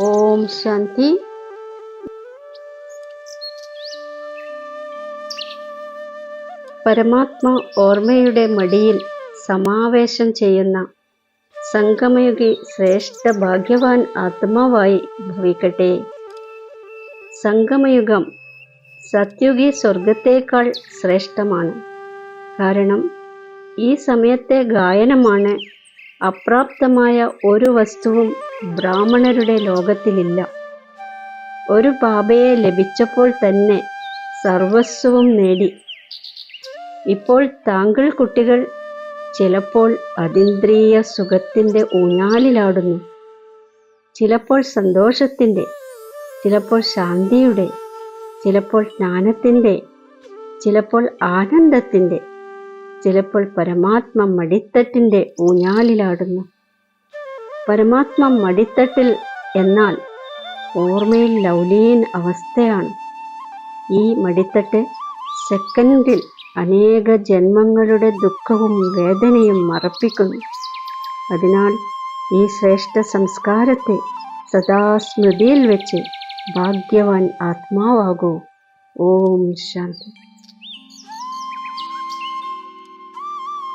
ഓം ശാന്തി. പരമാത്മ ഓർമ്മയുടെ മടിയിൽ സമാവേശം ചെയ്യുന്ന സംഗമയുഗി ശ്രേഷ്ഠ ഭാഗ്യവാൻ ആത്മാവായി ഭവിക്കട്ടെ. സംഗമയുഗം സത്യുഗി സ്വർഗത്തേക്കാൾ ശ്രേഷ്ഠമാണ്. കാരണം ഈ സമയത്തെ ഗായനമാണ് അപ്രാപ്തമായ ഒരു വസ്തുവും ബ്രാഹ്മണരുടെ ലോകത്തിലില്ല. ഒരു പാപയെ ലഭിച്ചപ്പോൾ തന്നെ സർവസ്വവും നേടി. ഇപ്പോൾ താങ്കൾ കുട്ടികൾ ചിലപ്പോൾ അതീന്ദ്രിയ സുഖത്തിന്റെ ഊഞ്ഞാലിലാടുന്നു. ചിലപ്പോൾ സന്തോഷത്തിന്റെ ചിലപ്പോൾ ശാന്തിയുടെ ചിലപ്പോൾ ജ്ഞാനത്തിന്റെ ചിലപ്പോൾ ആനന്ദത്തിന്റെ ചിലപ്പോൾ പരമാത്മ മടിത്തട്ടിന്റെ ഊഞ്ഞാലിലാടുന്നു. പരമാത്മ മടിത്തട്ടിൽ എന്നാൽ ഓർമ്മയിൽ ലൗലീൻ അവസ്ഥയാണ്. ഈ മടിത്തട്ട് സെക്കൻഡിൽ അനേക ജന്മങ്ങളുടെ ദുഃഖവും വേദനയും മറപ്പിക്കുന്നു. അതിനാൽ ഈ ശ്രേഷ്ഠ സംസ്കാരത്തെ സദാ സ്മൃതിയിൽ വെച്ച് ഭാഗ്യവാൻ ആത്മാവാകൂ. ഓം ശാന്തി.